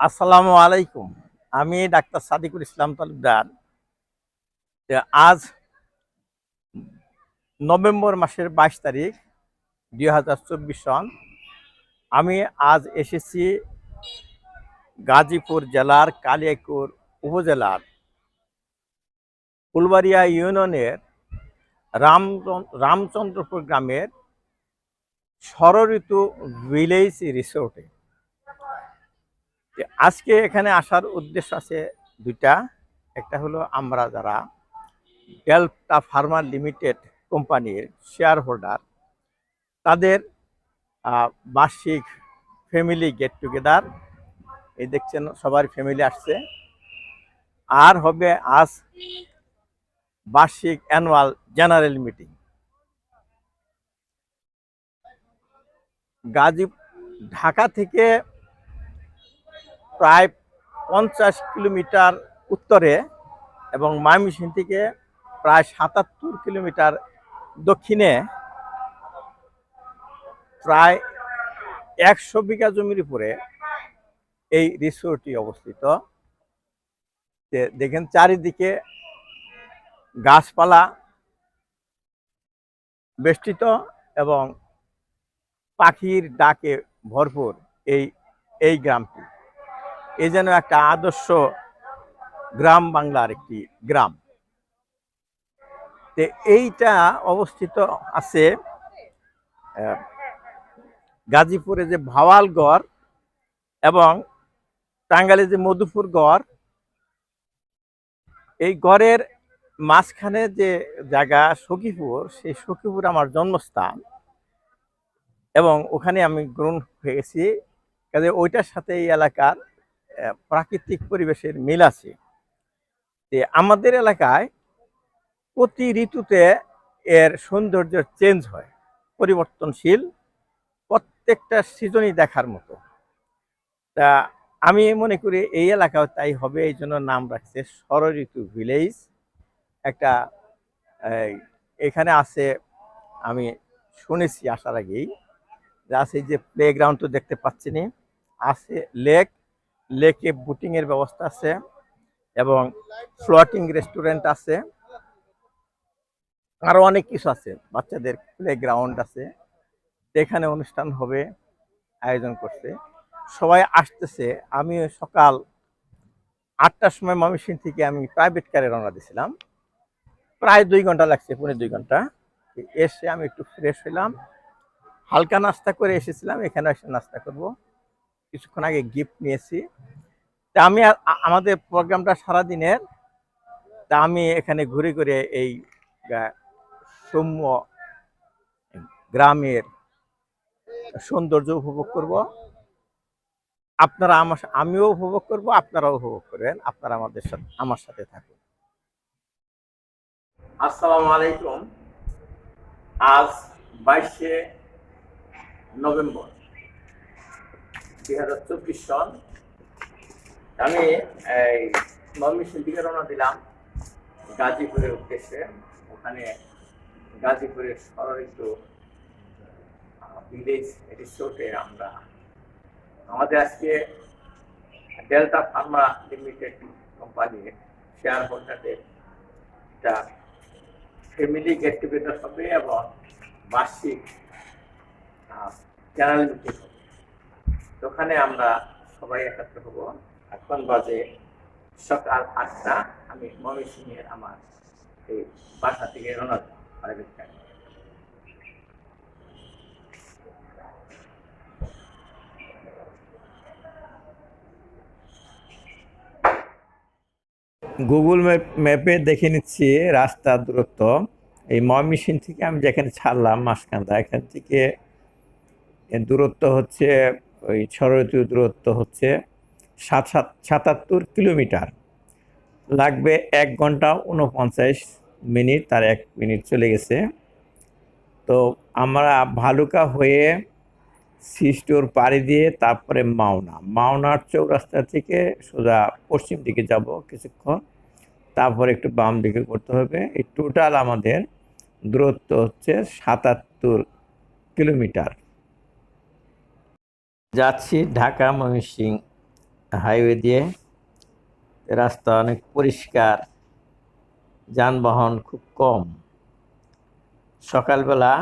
আসসালামু আলাইকুম। আমি ডাক্তার সাদিকুল ইসলাম তালুকদার। আজ নভেম্বর মাসের বাইশ তারিখ, দুই হাজার চব্বিশ সন। আমি আজ এসেছি গাজীপুর জেলার কালিয়াকুর উপজেলার ফুলবাড়িয়া ইউনিয়নের রাম রামচন্দ্রপুর গ্রামের ষড়ঋতু ভিলেজ রিসোর্টে। আজকে এখানে আসার উদ্দেশ্য আছে দুইটা। একটা হলো আমরা যারা ডেল্টা ফার্মার লিমিটেড কোম্পানির শেয়ার হোল্ডার তাদের বার্ষিক ফ্যামিলি গেট টুগেদার এই দেখছেন সবার ফ্যামিলি আসছে। আর হবে আজ বার্ষিক annual general meeting Gazi Dhaka থেকে প্রায় পঞ্চাশ কিলোমিটার উত্তরে এবং ময়মনসিংহ থেকে প্রায় সাতাত্তর কিলোমিটার দক্ষিণে প্রায় একশো বিঘা জমির উপরে এই রিসোর্টটি অবস্থিত। দেখেন চারিদিকে গাছপালা বেষ্টিত এবং পাখির ডাকে ভরপুর এই এই গ্রামটি। এ যেন একটা আদর্শ গ্রাম বাংলার একটি গ্রাম। তে এইটা অবস্থিত আছে গাজীপুরে যে ভাওয়ালগড় এবং টাঙ্গাইলে যে মধুপুর গড়, এই গড়ের মাঝখানে যে জায়গা সখীপুর, সেই সখীপুর আমার জন্মস্থান এবং ওখানে আমি গ্রহণ হয়ে গেছি কাজে ওইটার সাথে এই এলাকার প্রাকৃতিক পরিবেশের মিল আছে। যে আমাদের এলাকায় প্রতি ঋতুতে এর সৌন্দর্য চেঞ্জ হয়, পরিবর্তনশীল, প্রত্যেকটা সিজনই দেখার মতো। তা আমি মনে করি এই এলাকাও তাই হবে, এই জন্য নাম রাখছে ষড়ঋতু ভিলেজ একটা এখানে আছে, আমি শুনেছি আসার আগেই, যে আছে যে প্লে গ্রাউন্ড তো দেখতে পাচ্ছি নি আছে লেক লেকে বুটিং এর ব্যবস্থা আছে এবং ফ্লোটিং রেস্টুরেন্ট আছে। আরও অনেক কিছু আছে। বাচ্চাদের প্লে গ্রাউন্ড আছে। এখানে অনুষ্ঠান হবে, আয়োজন করছে। সবাই আসতেছে। আমি সকাল আটটার সময় ময়মনসিংহ থেকে আমি প্রাইভেট কারে রওনা দিয়েছিলাম। প্রায় দুই ঘণ্টা লাগছে, পৌনে দুই ঘণ্টা। এসে আমি একটু ফ্রেশ হইলাম। হালকা নাস্তা করে এসেছিলাম। এখানে এসে নাস্তা করব। কিছুক্ষণ আগে গিফট নিয়েছি। তা আমি আমাদের প্রোগ্রামটা সারাদিনের। তা আমি এখানে ঘুরে ঘুরে এই সৌম্য গ্রামের সৌন্দর্য উপভোগ করব। আপনারা আমার আমিও উপভোগ করব, আপনারাও উপভোগ করবেন। আপনারা আমাদের সাথে, আমার সাথে থাকুন। আসসালামু আলাইকুম। আজ বাইশে নভেম্বর। দুই হাজার চব্বিশ সন আমি এই ময়মনসিংহ থেকে রওনা দিলাম গাজীপুরের উদ্দেশ্যে। ওখানে গাজীপুরের ষড়ঋতু ভিলেজ রিসোর্টে আমরা আমাদের আজকে ডেল্টা ফার্মা লিমিটেড কোম্পানির শেয়ার হোল্ডারদের একটা ফ্যামিলি গেট টুগেদার হবে এবং বার্ষিক চ্যানেল মিটিং ওখানে আমরা সবাই একত্র হব। এখন বাজে সকাল আটটা। আমি ময়মনসিংহের আমার এই বাসা থেকে রওনা। গুগল ম্যাপ ম্যাপে দেখে নিচ্ছি রাস্তার দূরত্ব। এই ময়মনসিংহ থেকে আমি যেখানে ছাড়লাম মাসকান্দা এখান থেকে দূরত্ব হচ্ছে ওই ষড়ঋতু দূরত্ব হচ্ছে সাত সাত, সাতাত্তর কিলোমিটার। লাগবে এক ঘণ্টা উনপঞ্চাশ মিনিট, তার এক মিনিট চলে গেছে। তো আমরা ভালুকা হয়ে সিস্টোর পাড়ি দিয়ে তারপরে মাওনা। মাওনার চৌরাস্তা থেকে সোজা পশ্চিম দিকে যাব কিছুক্ষণ। তারপরে একটু বাম দিকে করতে হবে। এই টোটাল আমাদের দূরত্ব হচ্ছে সাতাত্তর কিলোমিটার। যাচ্ছি ঢাকা ময়মনসিং হাইওয়ে দিয়ে। রাস্তা অনেক পরিষ্কার, যানবাহন খুব কম। সকালবেলা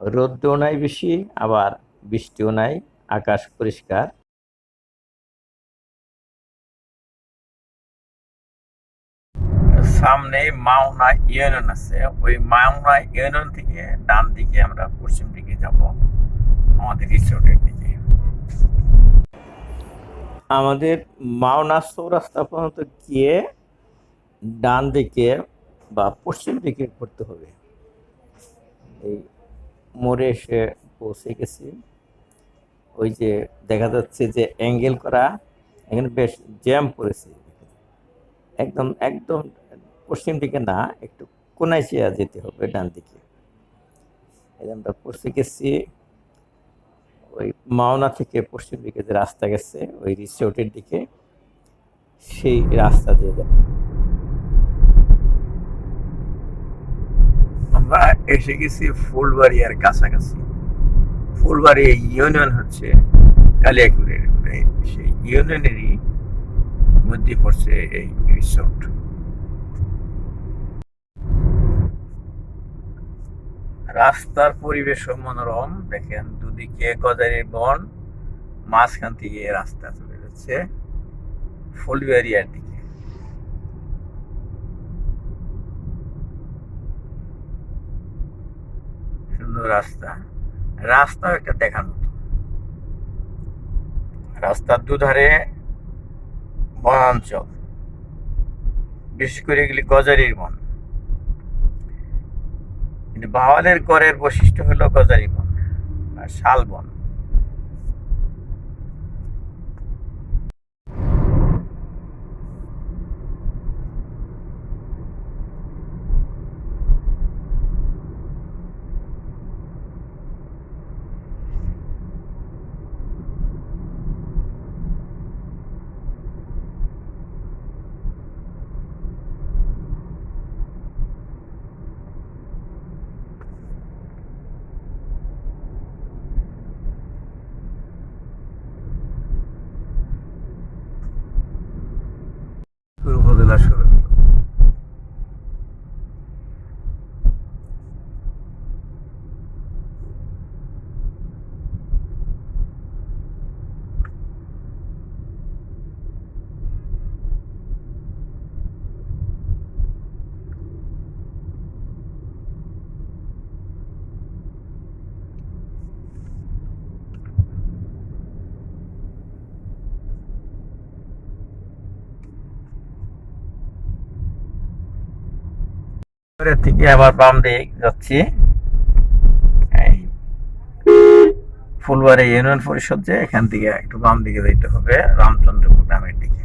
রোদ্রও নাই বেশি, আবার বৃষ্টিও নাই, আকাশ পরিষ্কার। সামনে মাওনা ইউনিয়ন আছে, ওই মাওনা ইউনিয়ন থেকে ডান দিকে আমরা পশ্চিম দিকে যাব। আমাদের রিসোর্টের দিকে আমাদের মাওনা চৌরাস্তা পর্যন্ত গিয়ে ডান দিকে বা পশ্চিম দিকে করতে হবে। এই মোড়ে এসে পৌঁছে গেছি। ওই যে দেখা যাচ্ছে যে অ্যাঙ্গেল করা, এখানে বেশ জ্যাম পড়েছে। একদম একদম পশ্চিম দিকে না, একটু কোনায় চেয়ে যেতে হবে ডান দিকে। যে আমরা গেছি। ওই মাওনা থেকে পশ্চিম দিকে যে রাস্তা গেছে, ওই রিসোর্টের দিকে সেই রাস্তা দিয়ে যাব আমরা এসে গেছি ফুলবাড়িয়ার কাছাকাছি। ফুলবাড়ি ইউনিয়ন হচ্ছে কালিয়াকুড়ের মানে সেই ইউনিয়নেরই মধ্যে পড়ছে এই রিসোর্ট। রাস্তার পরিবেশ মনোরম। দেখেন দুদিকে গজারির বন, মাঝখান থেকে রাস্তা চলে যাচ্ছে ফুলবাড়িয়ার দিকে। সুন্দর রাস্তা। রাস্তা একটা দেখার মতো। রাস্তার দুধারে বনাঞ্চল। বিশেষ করে এগুলি গজারির বন। কিন্তু বাওয়ালের করের বৈশিষ্ট্য হলো গজারি বন আর শাল বন উপজেলা শুরু হলো এর থেকে আবার বাম দিকে যাচ্ছি। ফুলবাড়ি ইউনিয়ন পরিষদ যে, এখান থেকে একটু বাম দিকে যেতে হবে, রামচন্দ্রপুর গ্রামের দিকে।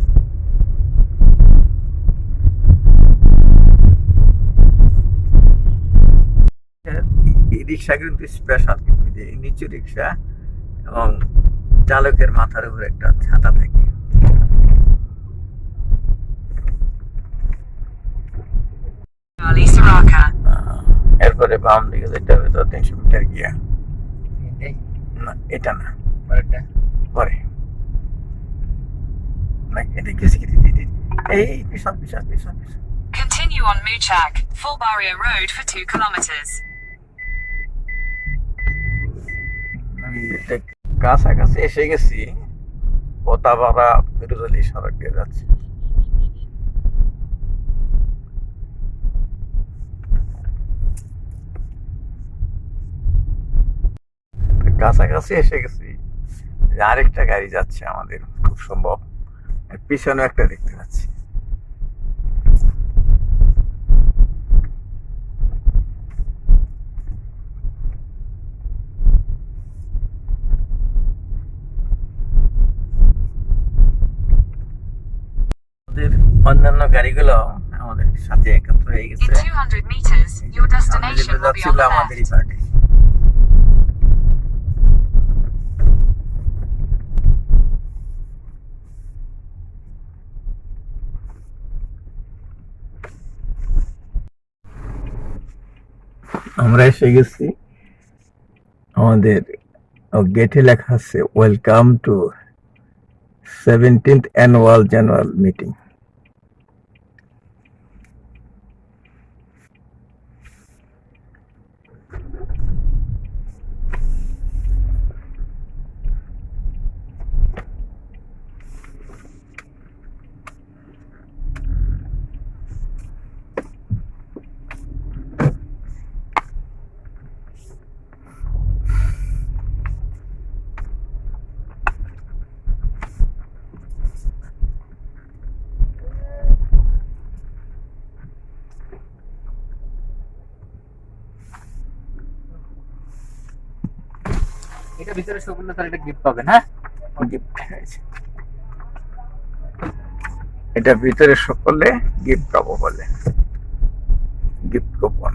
রিক্সা কিন্তু স্পেশাল নিচু রিক্সা এবং চালকের মাথার উপর একটা ছাতা থাকে। এরপরে বাম দিকে যেতে হবে তো তিনশো মিটার গিয়া। না এটা না। পরে। না এটা কি দিদি দিদি এই পিছন পিছন পিছন পিছন। Continue on Muchak, Full Barrier Road for 2 kilometers. কাছাকাছি এসে গেছি পোতাপাড়া বিরোধী সড়ক দিয়ে যাচ্ছি। কাছাকাছি এসে গেছি। আরেকটা গাড়ি যাচ্ছে আমাদের খুব সম্ভব। পিছনে একটা দেখতে পাচ্ছি। আমাদের অন্যান্য গাড়িগুলো আমাদের সাথে একত্র হয়ে গেছে। 200 আমরা এসে গেছি আমাদের গেটে লেখা আছে welcome to seventeenth annual general meeting. এটা ভিতরে একটা গিফট পাবেন হ্যাঁ? গিফট এটা ভিতরে সকলে গিফট পাবো বলে। গিফট কুপন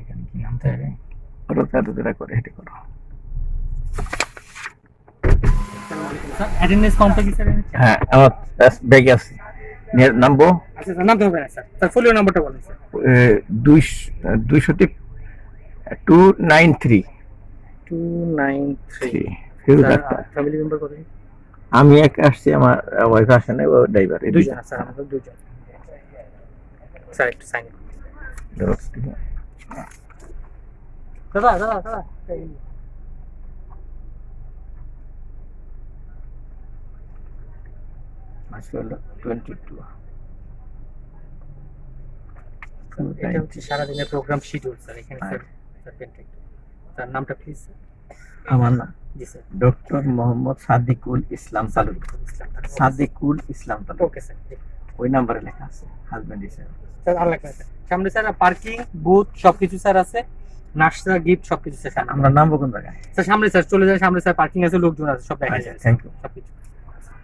এখানে কি নামতে হবে? ওরা করে হেঁটে করো। অ্যাটেন্ডেন্স ফর্মটা কি স্যার এনেছেন? হ্যাঁ আমার ব্যাগে আছে। নামবো? আচ্ছা স্যার নামতে হবে না স্যার। স্যার ফোলিও নাম্বারটা বলেন sir. দুইশোটি two nine three. Two nine three. Family member কত? আমি এক আসছি আমার ওয়াইফ আসে না ও ড্রাইভার দুইজন স্যার আমাদের দুইজন। স্যার একটু সাইন দাদা দাদা দাদা টোয়েন্টি টু এটা হচ্ছে সারাদিনের প্রোগ্রাম শিডিউল স্যার এখানে স্যার স্যার পেনটা একটু স্যার নামটা প্লিজ আমার নাম জি sir. Doctor Mohammad Sadikul Islam Taluk Sadikul Islam Taluk okay sir. ওই নাম্বারে লেখা আছে হাজবেন্ড হিসেবে স্যার আর লাগবে না, সামনে স্যার পার্কিং বুথ সবকিছু স্যার আছে। নাস্তা গিফট সবকিছু স্যার আমরা নামবো কোন জায়গায়? স্যার সামনে স্যার চলে যায় সামনে স্যার পার্কিং আছে লোকজন আছে সব দেখা যায় thank you. সবকিছু।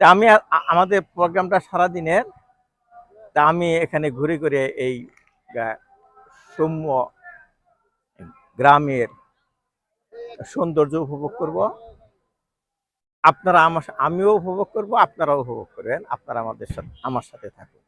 তা আমি আমাদের প্রোগ্রামটা সারাদিনের। তা আমি এখানে ঘুরে ঘুরে এই সৌম্য গ্রামের সৌন্দর্য উপভোগ করব। আপনারা আমার আমিও উপভোগ করব, আপনারাও উপভোগ করবেন আপনারা আমাদের সাথে আমার সাথে থাকুন।